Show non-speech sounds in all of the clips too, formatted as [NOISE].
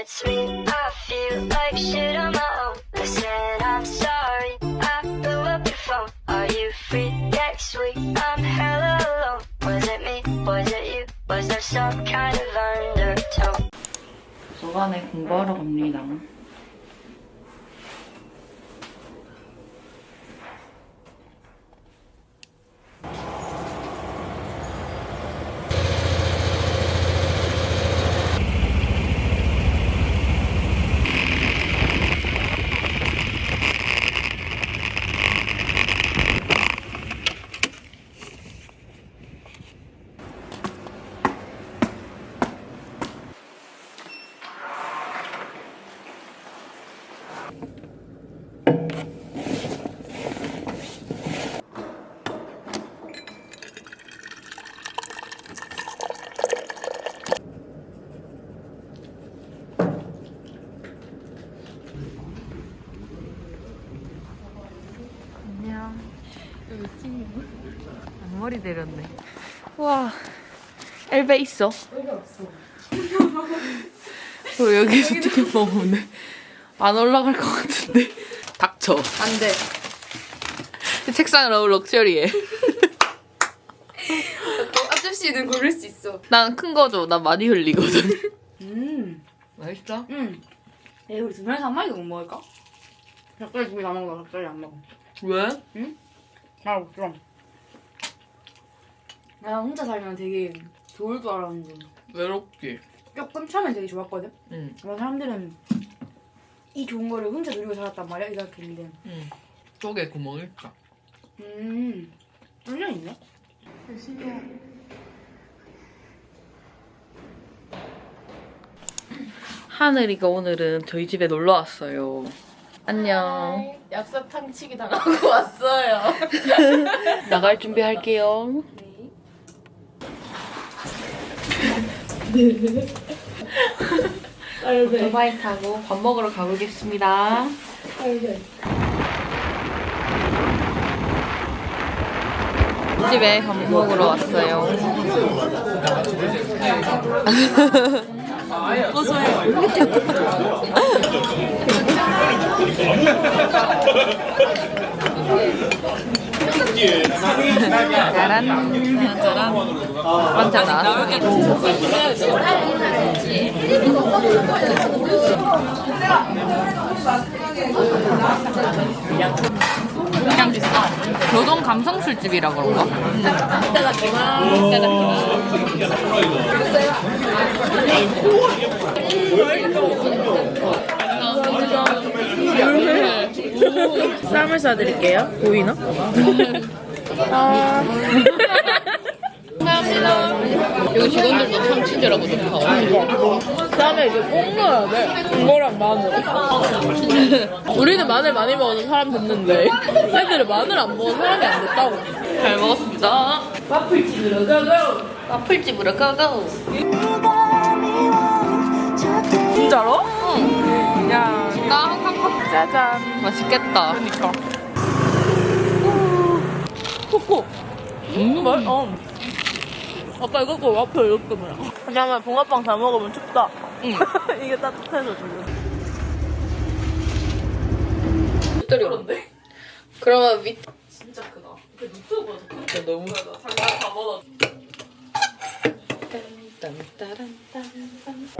it's me. I feel like shit on my own. Listen, I'm sorry. I blew up your phone. Are you free next week? I'm hella alone. Was it me? Was it you? Was there some kind of undertone? 도서관에 공부하러 갑니다. 내렸네. 와, 엘베 있어. 엘베 없어. 왜 여기 수직이 오늘 안 올라갈 것 같은데. 닥쳐. 안 돼. 책상을 너무 럭셔리해. [LAUGHS] 아저씨는 고를 수 있어. 난 큰거 줘. 나 많이 흘리거든. 음. 맛있어? 음. 에 우리 두 명이서 한 마리도 못 먹을까? 닭다리 두개 다 먹어. 닭다리 안 먹어. 왜? 나 그럼. 나 혼자 살면 되게 좋을 줄 알았는데 외롭지. 조금 처음엔 되게 좋았거든. 응. 그런 사람들은 이 좋은 거를 혼자 누리고 살았단 말이야 이 생각했는데. 응. 쪽에 구멍 있다. 음. 뚫려 있네. 하늘이가 오늘은 저희 집에 놀러 왔어요. 안녕. 약속 탕치기 당하고 왔어요. [LAUGHS] 나갈 준비할게요. 오토바이 타고 밥 먹으러 가보겠습니다. 집에 밥 먹으러 왔어요. [LAUGHS] [LAUGHS] [LAUGHS] 짜란 짜란 완자나 그냥 교동 감성 술집이라 그런가? 쌈을 싸드릴게요. 보이나? 여기 직원들도 참치즈라고 좋다. 쌈에 이제 꼭 넣어야 돼. 이거랑 마늘. 우리는 마늘 많이 먹어서 사람 됐는데 애들은 마늘 안 먹어서 사람이 안 됐다고. 잘 먹었습니다. 와플집으로 가고. 와플집으로 가고. 진짜로? 응. 야, 나 항상 커피 짜잔. 맛있겠다. 그니까. 코코. 음. 뭐? 어. 아빠 이거 거 와플 이렇게 뭐야. 왜냐면 붕어빵 다 먹으면 춥다. 응. [LAUGHS] 이게 따뜻해서 지금. 그런데? 그러면 밑 진짜 크다. 그 유튜브가 더 크다. 너무 장난 다 먹어.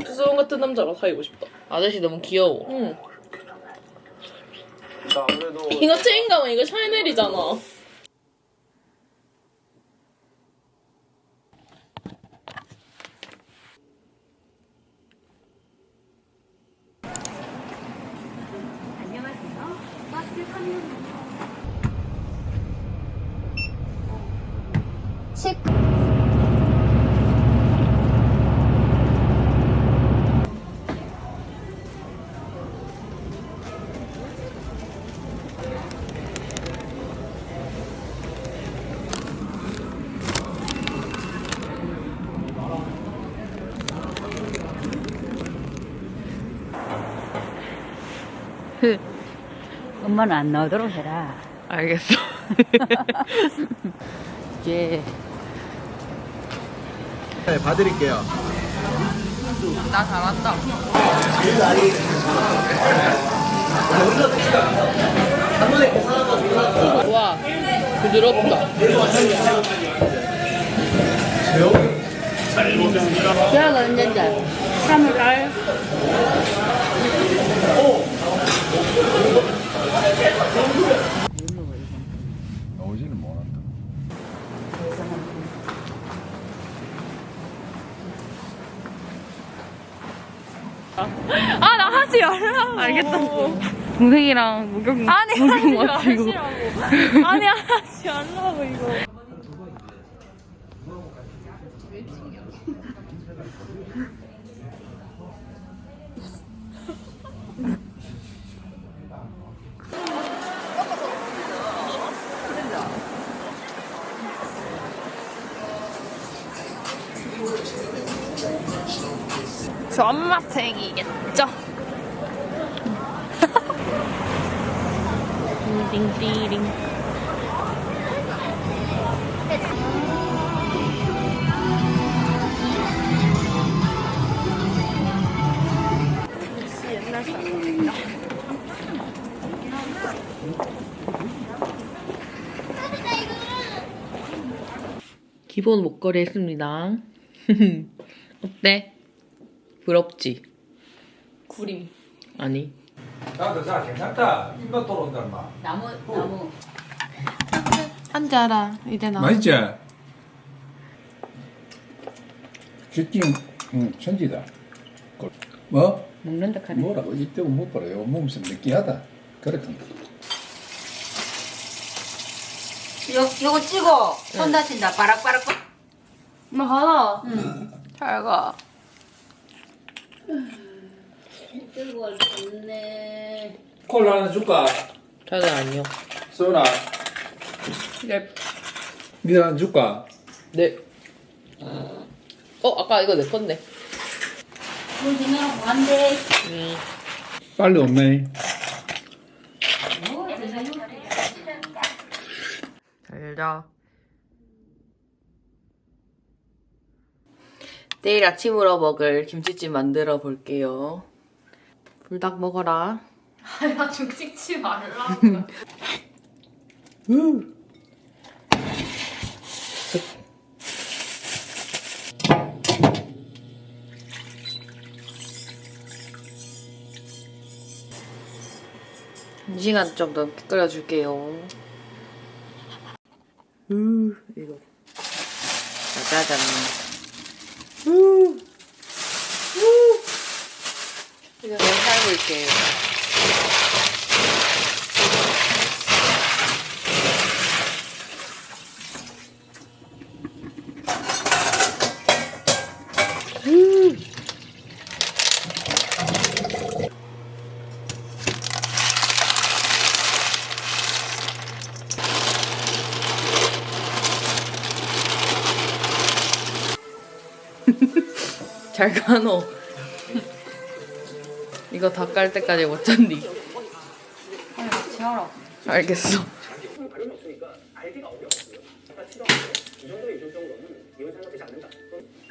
수원 같은 남자랑 사귀고 싶다. 아저씨 너무 귀여워. 응. 이거 체인감은 이거 샤넬이잖아. 엄마는 안 나오도록 해라. 알겠어. 이게 [LAUGHS] 네, 봐드릴게요. 나 잘한다. 와 부드럽다. 저거 언젠데? 3월달. 나오지는 못한다. 아, 나 하지 말라고. 알겠다. 동생이랑 목욕, 아니, 목욕 마치고. 아니, 하지 말라고, 이거. 기본 목걸이 했습니다. [LAUGHS] 어때? 부럽지? 구림. 아니. 나도 자 괜찮다. 입맛 돌아온다 마. 나무, 나무. 앉아라. 이제 나. 맛있지? 쥐찜 응, 천지다. 그, 뭐? 먹는다 카네. 뭐라고 이때고 못 벌어요. 몸좀 느끼하다. 그렇게 한다. 요, 요거 찍어. 손 다친다. 바락바락. 엄마 가라. 잘 가. 뜨거울 좋네. 콜라 하나 줄까? 저는 아니요. 소나 네. 니가 하나 줄까? 네. 어, 아까 이거 내 건데. 물 주면 반대. 음. 빨리 없네. 잘 자. 내일 아침으로 먹을 김치찜 만들어 볼게요. 불닭 먹어라. 야 죽식지 말라. 한 시간 정도 끓여줄게요. 으, 이거. 짜잔. 으, 으. 이거 내가 살볼게요. 잘 가노. 이거 다 깔 때까지 못 잔디. 지하라. 알겠어.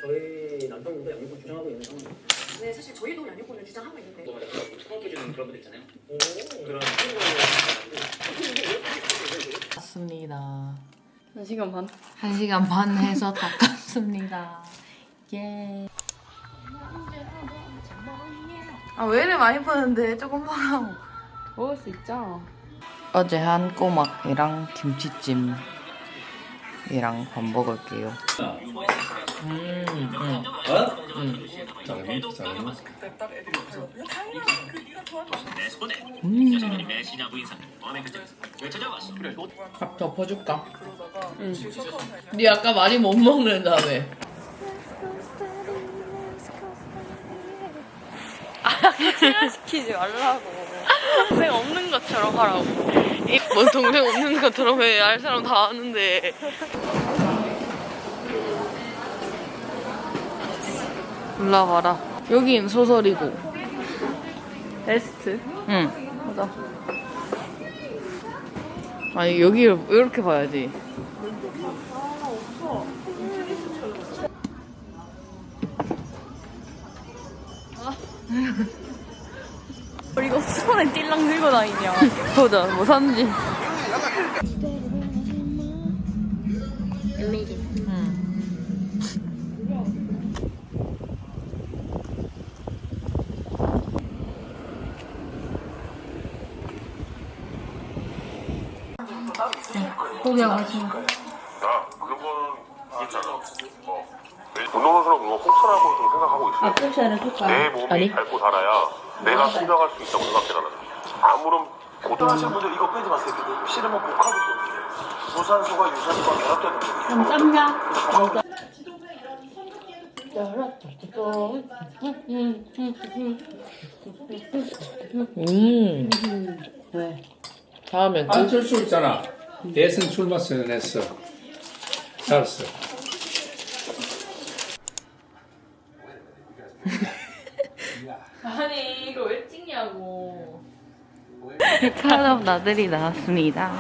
저희 남편분도 양육을 주장하고 있는 상황입니다. 네, 사실 저희도 양육권을 주장하고 있는데 통합해주는 그런 분들 있잖아요. 그런 닦았습니다. 한 시간 반. 한 시간 반 해서 닦았습니다. [LAUGHS] 예. 아, 왜 이래 많이 푸는데? 조금만. 먹을 수 있잖아. 어제 한 꼬막이랑 김치찜이랑 밥 먹을게요. 음, 음. 잘해, 잘해. 밥 덮어줄까? 응. 니 아까 많이 못 먹는다며. 시키지 말라고. 동생 없는 것처럼 하라고. 뭐 동생 없는 것처럼 해. 알 사람 다 아는데. 올라봐라. 여긴 소설이고. 베스트. 응. 맞아. 아니, 여기를 이렇게 봐야지. 보자, 뭐 샀는지. 아, 그거는. 어. 운동선수는 그거 혹사라고 좀 생각하고 있어. 아, 혹사는 혹사. 내 몸이 닳고 살아야 내가 생각할 수 있다고 생각해 나는. 아무런 고등하신 분들 이거 빼지 마세요. 씨름은 복합이죠. 무산소가 유산소가 결합되는 거예요. 음. 왜? 다음에 또 안철수 있잖아. 대선 출마 선언했어. 잘했어. 아니, 이거 왜 찍냐고. [LAUGHS] 백화점 나들이 나왔습니다.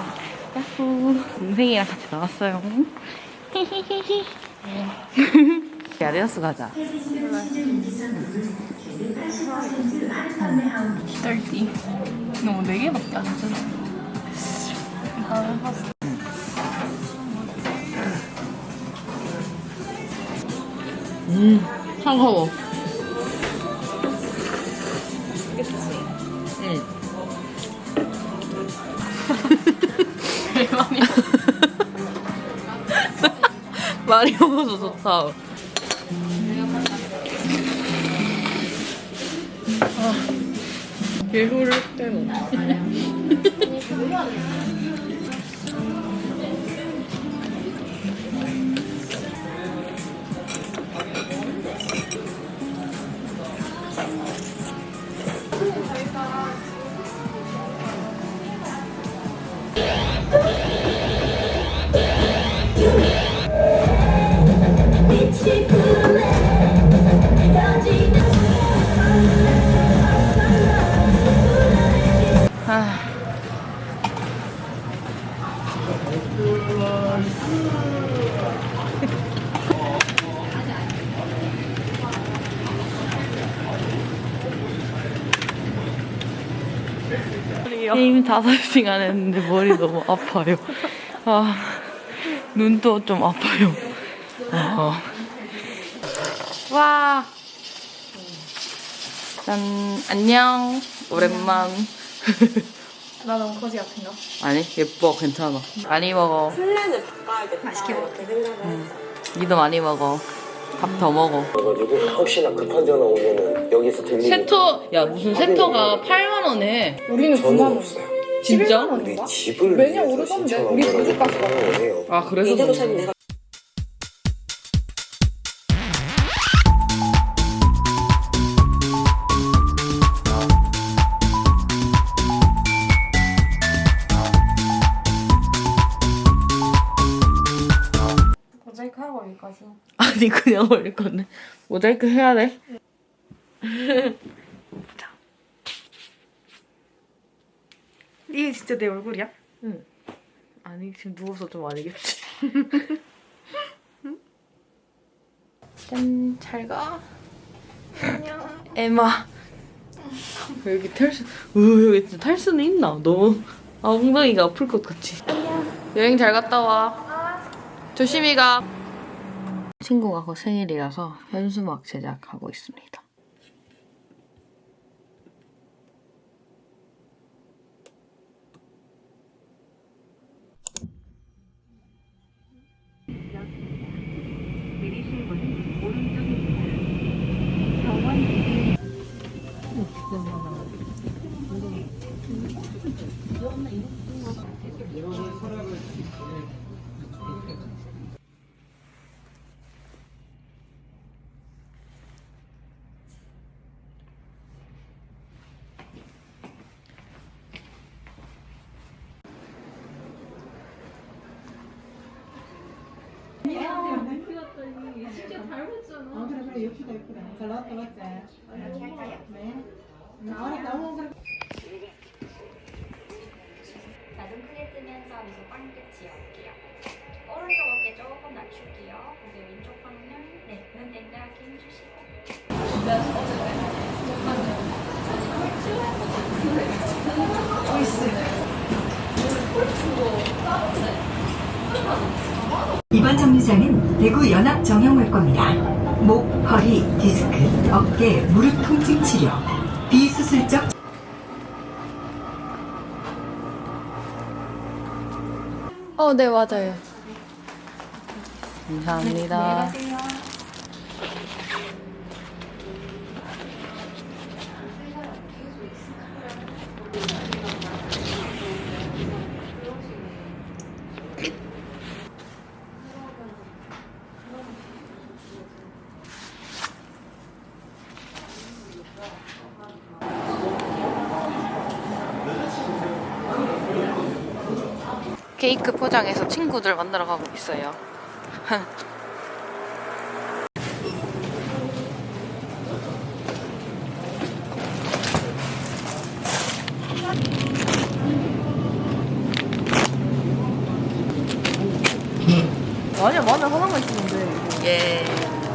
야호. 동생이랑 같이 나왔어요. [LAUGHS] 아디다스 가자. 떨지. 너무 네 개밖에 안 주네. 다음에 봤어. 음, 차가워. 많이 먹어서 [LAUGHS] 좋다. 아, 개구를 빼고. [LAUGHS] 게임 5시간 했는데 머리 너무 아파요. 아, 눈도 좀 아파요. 아. 와. 짠, 안녕. 오랜만. 나 너무 거지 같은가? 아니, 예뻐. 괜찮아. 많이 먹어. 플랜을 바꿔야겠다. 맛있게 먹게 생각을 했어. 니도 많이 먹어. 밥 더 먹어. 그래가지고 혹시나 급한 전화 오면은 여기서 들리는 세터, 야, 무슨 세터가 8만 원에. 우리는 저는 없어요. 진짜? 우리 집을 매년 오르던데? 우리 집값이 거예요. 아, 그래서. 이대로 그런가? 살면 내가 그냥 [LAUGHS] 올릴 건데. 모자이크 해야 돼? 보자. [LAUGHS] 이게 진짜 내 얼굴이야? 응. 아니, 지금 누워서 좀 아니겠지. [LAUGHS] 짠, 잘 가. 안녕. 에마. 여기 탈수, 으, 여기 진짜 탈수는 있나? 너무, 아, 엉덩이가 아플 것 같지? 여행 잘 갔다 와. 조심히 가. 친구가 곧 생일이라서 현수막 제작하고 있습니다. 예쁘다 예쁘다 예쁘다. 잘 나왔다 맞지? 네. 나오니까 너무 그래 자눈 크게 뜨면서 미소 빵긋 지어볼게요. 오른쪽 어깨 조금 낮출게요. 고개 왼쪽 방면 네눈 땡그랗게 해주시고. 이번 정류장은 대구 연합정형외과입니다. 목, 허리, 디스크, 어깨, 무릎 통증 치료, 비수술적 어, 네, 맞아요. 감사합니다. 케이크 포장해서 친구들 만나러 가고 있어요. 아니야 마늘 하나만 있으면 돼. 예.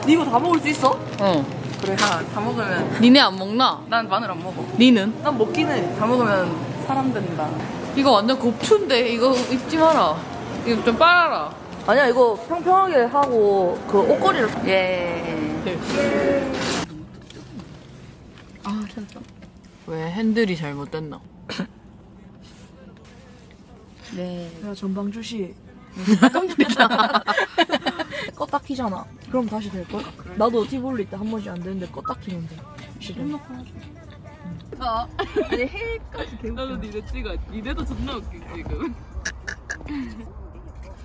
니 이거 다 먹을 수 있어? 어. 그래 다, 다 먹으면 니네 안 먹나? 난 마늘 안 먹어. 니는? 난 해. 다 먹으면 사람 된다. 이거 완전 곱추인데 이거 입지 마라. 이거 좀 빨아라. 아니야 이거 평평하게 하고 그 옷걸이를 예. 아, 왜 핸들이 잘못됐나? [COUGHS] 네. 야 전방주 씨 [LAUGHS] 껐다 키잖아 그럼 다시 될걸? 나도 티볼리 때 한 번씩 안 되는데 껐다 돼실 은 아니 헬까지 개웃겨. 나도 니네 찍어. 니네도 존나 웃기 지금.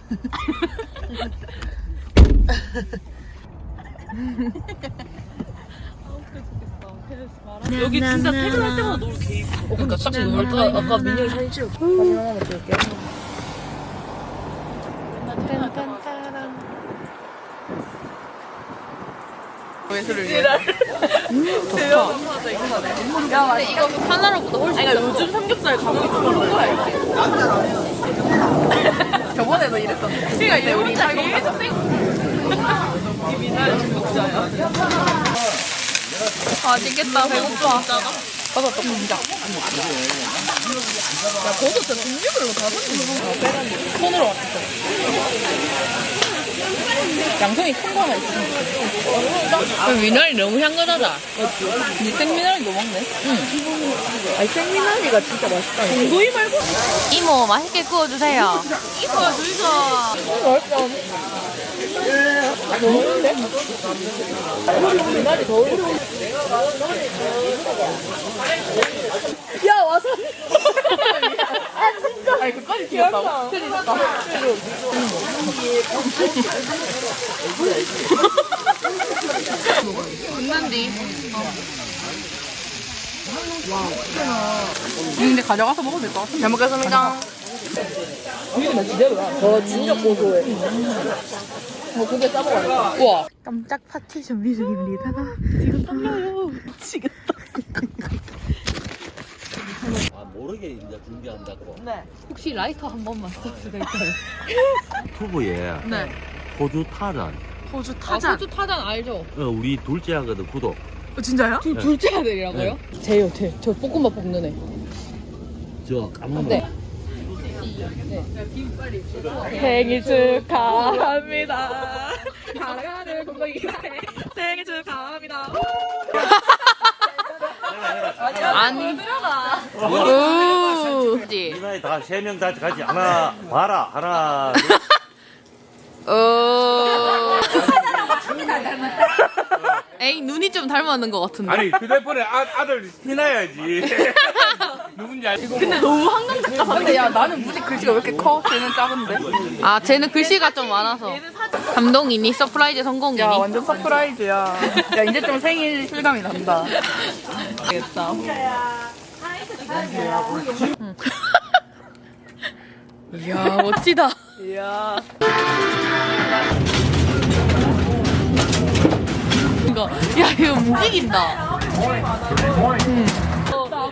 [LAUGHS] 여기 진짜 퇴근할 때마다 너무 개어 근데 진짜 너무 아까, 아까 민영이 사진 찍었고 사진 하나 만 찍을게 이거 하나로보다 훨씬. 아니 요즘 삼겹살 가격이 좀 오른 거야 이게. 저번에도 이랬었는데. 그러니까 이제 우리 다 계속 생 맛있겠다. 배고파. 맞아 또 공장 야 거기서 진짜 종류별로 다 샀는데 손으로 왔어 양송이 큰 거 하나 있어 미나리 너무 향긋하다. 니 생미나리도 먹네 응 아니 생미나리가 진짜 맛있다 중도이 말고 이모 맛있게 구워주세요. 이모 주이소. 맛있다 너무는데? 미나리 더 올려 야 와서. 아 진짜 아니 그까지 귀엽다 났다 죽는디. 근데 가져가서 먹으면 될것 같아. 잘 먹겠습니다. 와 진짜 고소해. 어 그게 싸먹어야 우와. 깜짝 파티 준비 중입니다. 지금 떨려요. 미치겠다 아 모르게 이제 준비한다고 네 혹시 라이터 한 번만 쓸 수가 있어요? 투브에 네. 호주 타잔 호주 타잔. 아, 호주 타잔 알죠? 어, 우리 둘째 하거든 구독 진짜요? 둘, 둘째 아들이라고요? 제요, 제. 저 볶음밥 볶는 애. 저 까먹어 네. 생일 축하합니다 [LAUGHS] 사랑하는 공동이 생일 축하합니다 [LAUGHS] 아니. 오. 지. 이 나이 다 세 명 다 같이 하나 봐라 하나 오. 에이, 눈이 좀 닮았는 것 같은데. 아니 휴대폰에 아, 아들 티나야지 [LAUGHS] 누군지 알고 근데 너무 한강 작가 야 나는 무지 글씨가 왜 이렇게 커? 쟤는 작은데 아, 쟤는 글씨가 좀 많아서. 감동이니? 서프라이즈 성공이니? 야 완전 서프라이즈야 야 이제 좀 생일 실감이 난다 알겠다 [LAUGHS] 이야, 멋지다. 이야 이거, 야, 이거 움직인다. 음.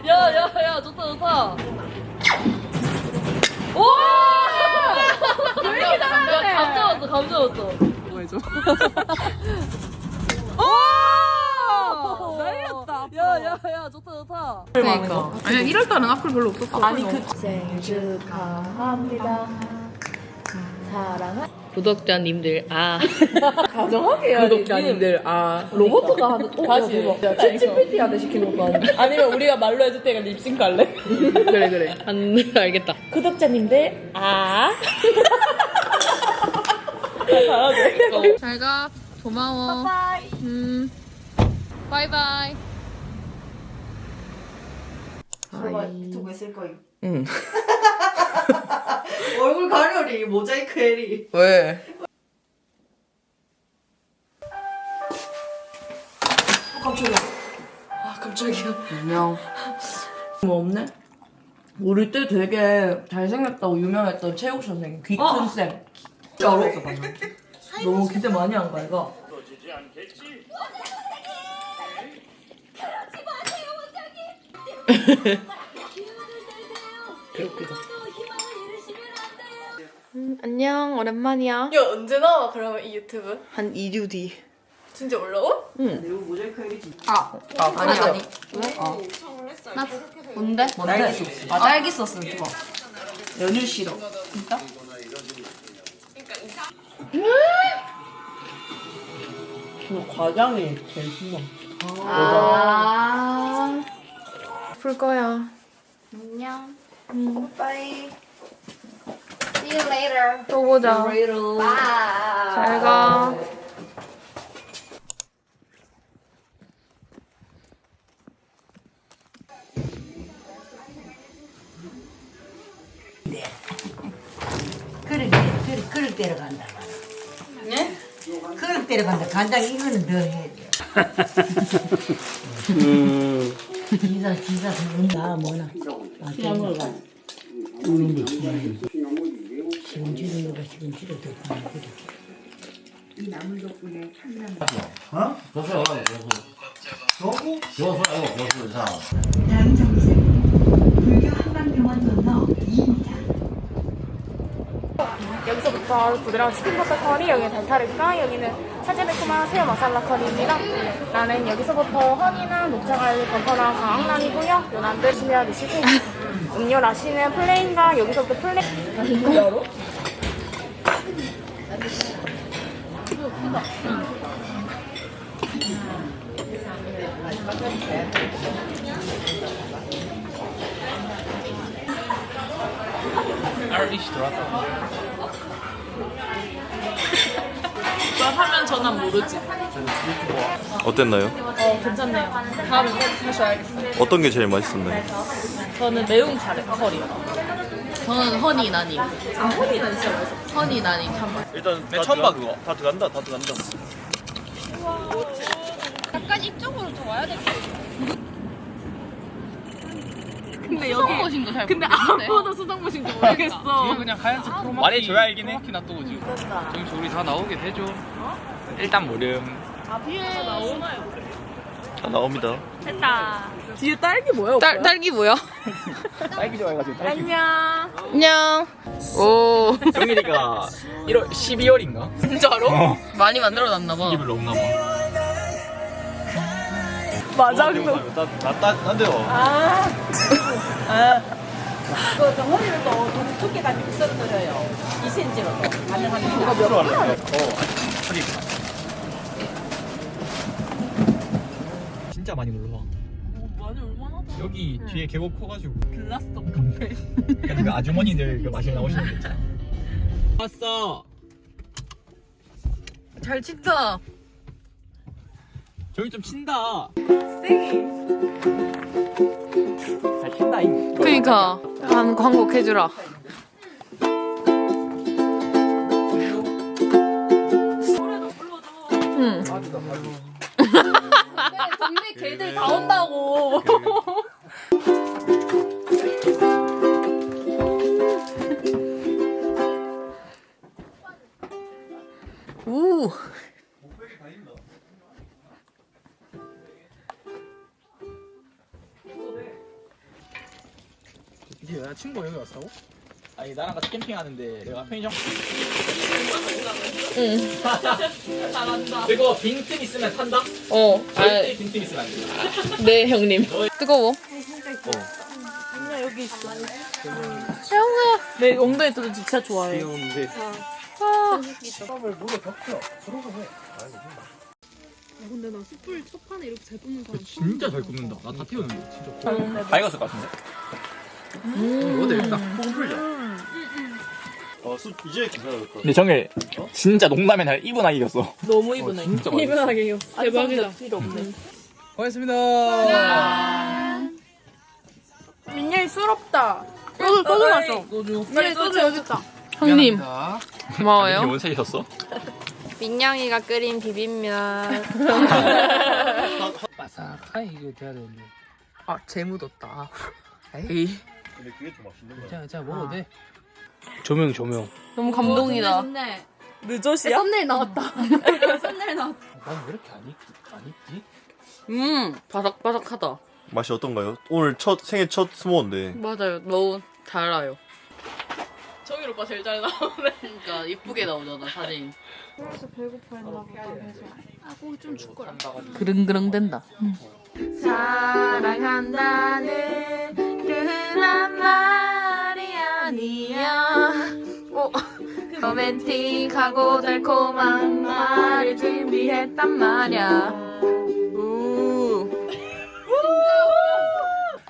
야, 야, 야, 좋다, 좋다. 오! 왜 이렇게 잘하네? 감 잡았어, 감 잡았어. 뭐 해줘 [LAUGHS] 오! 날렸다 야, 야, 야, 좋다, 좋다. 그러니까. 아니 1월 달은 악플 별로 없었어 아니 그 생일 축하합니다. 사랑하 구독자님들 아 [LAUGHS] 가정하게 해야지. 구독자님들 아 로봇가 하는 오, 다시. 대박. 챗GPT한테 시키는 아니고. 아니면 우리가 말로 해줄 때가 립싱크 할래? 그래 그래 안 [LAUGHS] 알겠다 구독자님들 아 [LAUGHS] 잘가 고마워 바이 바이 음 바이바이 유튜브에 쓸 거예요. 응 [LAUGHS] 얼굴 가려리 모자이크 해리. 왜? 깜짝이야. 아 깜짝이야 안녕 뭐 없네? 우리 때 되게 잘생겼다고 유명했던 체육 선생님 귀큰 쌤. 진짜로? [LAUGHS] 너무 기대 많이 한 거야 이거. 음, 안녕 오랜만이야 야 언제 나와 그러면 이 유튜브? 한 2주 뒤 진짜 올라와? 모자이크 해리지. 아니 아니 뭔데? 뭔데? 아 딸기 소스 좋아. 연유 시럽. 그 과장이 제일 신나. 아. 풀 거야 안녕. 바이. See you later. 또 보자 Bye. 잘 가 그릇 그릇 그릇 때려 간다. 네? 그릇 때려 간다. 간장 이거는 더 해야 돼. [LAUGHS] 기사 기사 나 뭐나. 시험을 가. 시금치를 넣어 시금치를 더 파는 그릇. 이 나물 덕분에 참나무. 어? 여보세요 여보 여보 아이고 여보 자 다음 정류장은 불교 한방병원 건너 2입니다. 여 기서부터 부드러운 치킨 버터 커리, 여기는 달타르까, 여기는 차제베크마 새우 마살라 커리입니다. 나는 여기서부터 허니나 녹차갈비 버터랑 강황란이고요. 요 남드시면 드시고 음료 라시는 플레인과 여기서부터 플레인. [LAUGHS] 하면 전화 모르지. 어땠나요? 어 괜찮네요. 다음에 꼭 다시 와야겠어요. 어떤 게 제일 맛있었나요? 저는 매운 카레 커리요. 저는 허니 나님 아 허니는 진짜 맛있어. 허니 나님 참 맛있어 일단 내 처음 봐 그거 다 들어간다 다 들어간다 약간 이쪽으로 더 와야 될 것 같아. 근데 여기 수성보신도 잘 근데? 아무도 수성보신지 모르겠어. 그냥 하얀색 크로마키 말해줘야 알긴 해. 크로마키나 뜨거지 저기 우리 다 나오게 되죠 일단 모름 아 뒤에 나오나요? 다 나옵니다. 됐다. 뒤에 딸기 뭐야? 딸, 딸기 뭐야? [LAUGHS] 딸기 좋아해가지고 딸기 안녕. 안녕 오 정일이가 1월 12월인가? 진짜로? 많이 만들어놨나봐 입을 넣나 봐 마장도. 나나난데요. 아. 그 덩어리를 또 두께 가지고 썰어드려요. 2cm로 가능합니다. 어 진짜 많이 놀러 와. 많이 얼마나 더 여기 뒤에 계곡 커가지고. 글라스 카페. 약간 그 아주머니들 그 마시러 나오시는 거 있잖아 [LAUGHS] 왔어. 잘 친다 저기 좀 친다. 잘 친다잉 그니까. 한 광고 해주라. 응. 동네. 개들 다 온다고. [LAUGHS] 친구 여기 왔다고? 아니 나랑 같이 캠핑하는데 내가 편의점 응. 잘한다 이거 빈틈 있으면 탄다? 어. 아, 절대 빈틈 있으면 안돼 네 형님. 뜨거워. 아니야 여기 있어. 형아. 내 엉덩이 뜯은 진짜 좋아해. 귀여운데 근데 나 숯불 첫 판에 이렇게 잘 굽는 사람 진짜 잘 굽는다. 나 다 태우는데 진짜. 다 익었을 것 같은데. 음. 어때 일단 소금 풀자. 아수 이제 괜찮을 것 근데 정일 진짜 농담에 날 이분하게 이겼어. 너무 이분해. 진짜 맛있어. 이분하게 이겼어. 대박이다. 필요 없네. 고맙습니다. 민영이 술 없다. 소주 소주 마셔. 소주. 민영이 소주 여기 있다. 형님 고마워요. 원색이셨어? [LAUGHS] 민영이가 끓인 비빔면. 바삭하게 이게 돼야 되는데. 아, 재 묻었다. 에이. 근데 그게 좀 맛있는 거야. 자, 자 먹어도 돼. 조명, 조명. 너무 감동이다. 늦었이야? 썸네일 나왔다. [LAUGHS] 썸네일 나왔다. 난 왜 이렇게 안 익지? 안 익지? 음, 바삭바삭하다. 맛이 어떤가요? 오늘 첫 생애 첫 스모인데 맞아요. 너무 달아요. 정일 오빠 제일 잘 나오네. 그러니까 예쁘게 나오잖아, 사진. 그래서 배고파 했나 보다. 아 고기 좀 줄 거라. 그릉그릉 된다. 사랑한다는 그런 말이 아니야. 오, 로맨틱하고 달콤한 말을 준비했단 말이야. 우.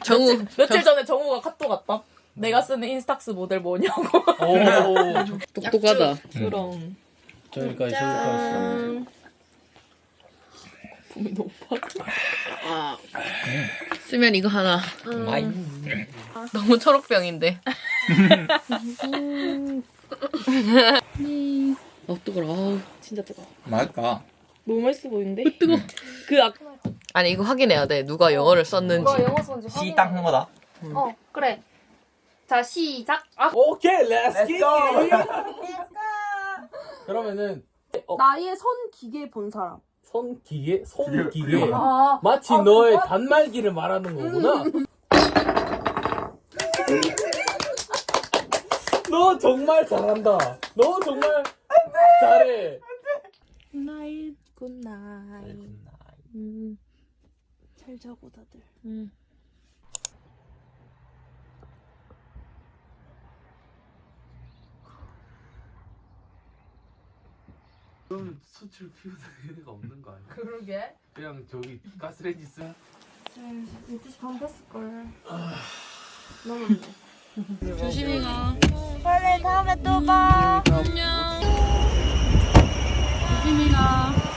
정우. 며칠 전에 정우가 카톡 왔다. 내가 쓰는 인스탁스 모델 뭐냐고. 오, [LAUGHS] 똑똑하다. 그럼. 저기까지 저기까 지. 봄이 높아. 아. 쓰면 이거 하나. 마이. 너무 초록병인데. 어, 뜨거라. 아우. 진짜 뜨거워. 맛있다. 너무 맛있어 보이는데? 뜨거. 그 아, 아니, 이거 확인해야 돼. 누가 영어를 썼는지. 누가 영어 썼는지 확인해. 시딱 한 거다. 어, 그래. 자, 시작. 아, 오케이, 렛츠 기. 그러면은 나의 손 기계 본 사람. 손 기계, 손 기계. 아, 마치 너의 단말기를 말하는 거구나. [LAUGHS] 너 정말 잘한다. 너 정말 잘해. 굿나잇, 굿나잇. 음, 잘 자고 다들. 음. 그럼 수출 피우는 애가 없는 거 아니야? 그러게. 그냥 저기 가스레인지 쓰. 네, 12시 반 됐을걸. 조심히 가. 빨리 다음에 또 봐. 안녕. 조심히 가.